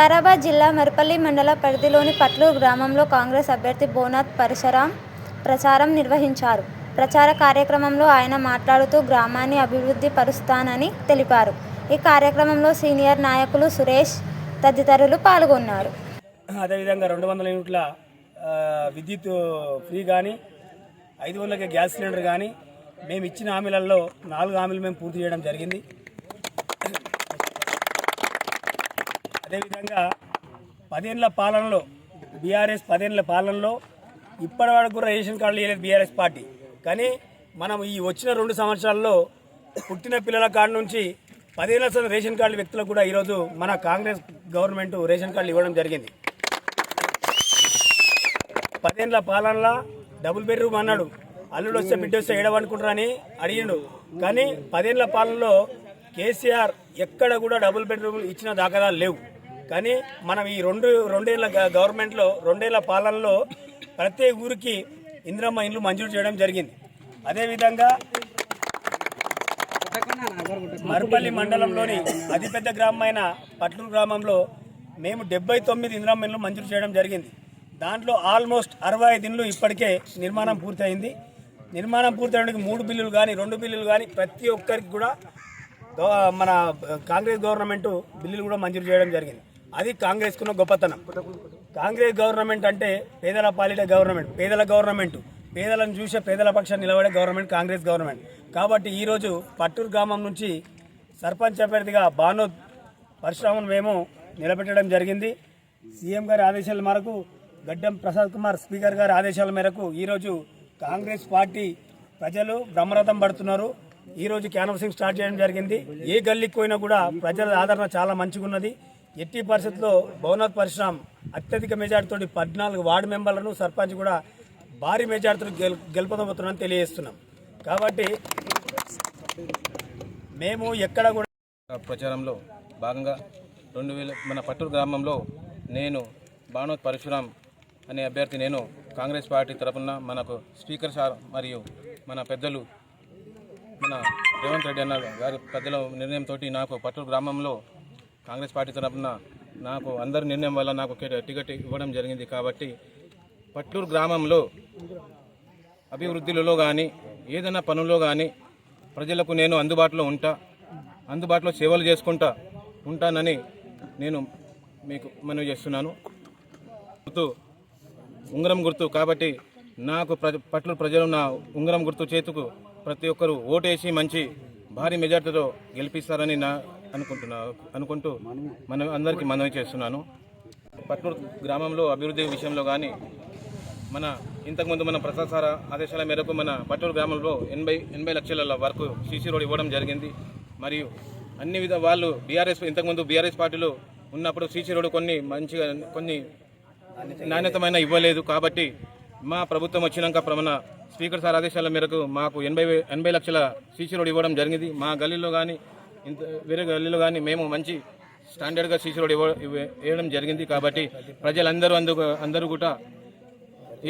వికారాబాద్ జిల్లా మరపల్లి మండల పరిధిలోని పట్లూరు గ్రామంలో కాంగ్రెస్ అభ్యర్థి బోనాథ్ పరశురాం ప్రచారం నిర్వహించారు. ప్రచార కార్యక్రమంలో ఆయన మాట్లాడుతూ గ్రామాన్ని అభివృద్ధి పరుస్తానని తెలిపారు. ఈ కార్యక్రమంలో సీనియర్ నాయకులు సురేష్ తదితరులు పాల్గొన్నారు. అదేవిధంగా రెండు వందల యూనిట్ల విద్యుత్ ఫ్రీ కానీ ఐదు వందలకి గ్యాస్ సిలిండర్ కానీ మేము ఇచ్చిన హామీలలో నాలుగు హామీలు మేము పూర్తి చేయడం జరిగింది. అదేవిధంగా పదేళ్ళ పాలనలో బీఆర్ఎస్ పదేళ్ళ పాలనలో ఇప్పటి వరకు కూడా రేషన్ కార్డులు ఇవ్వలేదు బీఆర్ఎస్ పార్టీ. కానీ మనం ఈ వచ్చిన రెండు సంవత్సరాల్లో పుట్టిన పిల్లల కాడ నుంచి పదేళ్ళ సార్ రేషన్ కార్డు వ్యక్తులకు కూడా ఈరోజు మన కాంగ్రెస్ గవర్నమెంట్ రేషన్ కార్డులు ఇవ్వడం జరిగింది. పదేళ్ళ పాలనలో డబుల్ బెడ్రూమ్ అన్నాడు. అల్లుడు వస్తే బిడ్డ వస్తే ఏడవనుకుంటారని అడిగిండు. కానీ పదేళ్ళ పాలనలో కేసీఆర్ ఎక్కడ కూడా డబుల్ బెడ్రూమ్ ఇచ్చిన దాఖలాలు లేవు. కానీ మనం ఈ రెండు రెండేళ్ళ గ- గవర్నమెంట్లో రెండేళ్ళ పాలనలో ప్రతి ఊరికి ఇందిరమ్మ ఇండ్లు మంజూరు చేయడం జరిగింది. అదేవిధంగా మరుపల్లి మండలంలోని అతిపెద్ద గ్రామమైన పట్లూరు గ్రామంలో మేము డెబ్బై తొమ్మిది ఇందిరమ్మ ఇండ్లు మంజూరు చేయడం జరిగింది. దాంట్లో ఆల్మోస్ట్ అరవై ఐదు ఇండ్లు ఇప్పటికే నిర్మాణం పూర్తయింది. నిర్మాణం పూర్తయడానికి మూడు బిల్లులు కానీ రెండు బిల్లులు కానీ ప్రతి ఒక్కరికి కూడా మన కాంగ్రెస్ గవర్నమెంట్ బిల్లులు కూడా మంజూరు చేయడం జరిగింది. అది కాంగ్రెస్కున్న గొప్పతనం. కాంగ్రెస్ గవర్నమెంట్ అంటే పేదల పాలిట గవర్నమెంట్ పేదల గవర్నమెంట్. పేదలను చూసే పేదల పక్షాన్ని నిలబడే గవర్నమెంట్ కాంగ్రెస్ గవర్నమెంట్. కాబట్టి ఈరోజు పట్టూరు గ్రామం నుంచి సర్పంచ్ అభ్యర్థిగా బానోద్ పరశురామును మేము నిలబెట్టడం జరిగింది. సీఎం గారి ఆదేశాల మేరకు గడ్డం ప్రసాద్ కుమార్ స్పీకర్ గారి ఆదేశాల మేరకు ఈరోజు కాంగ్రెస్ పార్టీ ప్రజలు బ్రహ్మరథం పడుతున్నారు. ఈరోజు క్యాన్వసింగ్ స్టార్ట్ చేయడం జరిగింది. ఏ గల్లీకి పోయినా కూడా ప్రజల ఆదరణ చాలా మంచిగా ఉన్నది ఎట్టి పరిస్థితుల్లో భవనాథ్ పరిశ్రమ అత్యధిక మెజార్టీతో పద్నాలుగు వార్డు మెంబర్లను సర్పంచ్ కూడా భారీ మెజార్టీతో గెల్ గెలుపొందబోతున్నామని తెలియజేస్తున్నాం. కాబట్టి మేము ఎక్కడ కూడా ప్రచారంలో భాగంగా రెండు వేల మన పట్టూరు గ్రామంలో నేను భానోత్ పరశురామ్ అనే అభ్యర్థి నేను కాంగ్రెస్ పార్టీ తరఫున మనకు స్పీకర్ సార్ మరియు మన పెద్దలు మన రేవంత్ రెడ్డి అన్న గారి పెద్దల నిర్ణయంతో నాకు పట్టూరు గ్రామంలో కాంగ్రెస్ పార్టీ తరపున నాకు అందరి నిర్ణయం వల్ల నాకు టికెట్ ఇవ్వడం జరిగింది కాబట్టి పట్లూరు గ్రామంలో అభివృద్ధిలో కానీ ఏదైనా పనుల్లో కానీ ప్రజలకు నేను అందుబాటులో ఉంటా అందుబాటులో సేవలు చేసుకుంటా ఉంటానని నేను మీకు మనవి చేస్తున్నాను. గుర్తు ఉంగరం గుర్తు కాబట్టి నాకు ప్రజ పట్ల ప్రజలు నా ఉంగరం గుర్తు చేతుకు ప్రతి ఒక్కరూ ఓటేసి మంచి భారీ మెజార్టీతో గెలిపిస్తారని నా అనుకుంటున్నా అనుకుంటూ మనం అందరికీ మనవి చేస్తున్నాను. పట్లూరు గ్రామంలో అభివృద్ధి విషయంలో కానీ మన ఇంతకుముందు మన ప్రసాద్ సార్ ఆదేశాల మేరకు మన పట్టూరు గ్రామంలో ఎనభై ఎనభై లక్షల వరకు సీసీ రోడ్ ఇవ్వడం జరిగింది. మరియు అన్ని విధ వాళ్ళు బీఆర్ఎస్ ఇంతకుముందు బీఆర్ఎస్ పార్టీలో ఉన్నప్పుడు సీసీ రోడ్ కొన్ని మంచిగా కొన్ని నాణ్యతమైన ఇవ్వలేదు. కాబట్టి మా ప్రభుత్వం వచ్చినాక మన స్పీకర్ సార్ ఆదేశాల మేరకు మాకు ఎనభై ఎనభై లక్షల సీసీ రోడ్ ఇవ్వడం జరిగింది. మా గల్లీలో కానీ ఇంత వేరే గల్లీలో కానీ మేము మంచి స్టాండర్డ్గా సీసీ రోడ్ ఇవ్వ ఇవ్వడం జరిగింది కాబట్టి ప్రజలందరూ అందు అందరూ కూడా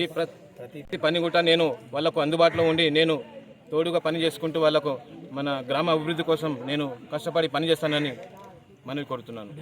ఈ ప్రతి పని కూడా నేను వాళ్ళకు అందుబాటులో ఉండి నేను తోడుగా పని చేసుకుంటూ వాళ్ళకు మన గ్రామ అభివృద్ధి కోసం నేను కష్టపడి పని చేస్తానని మనవి కోరుతున్నాను.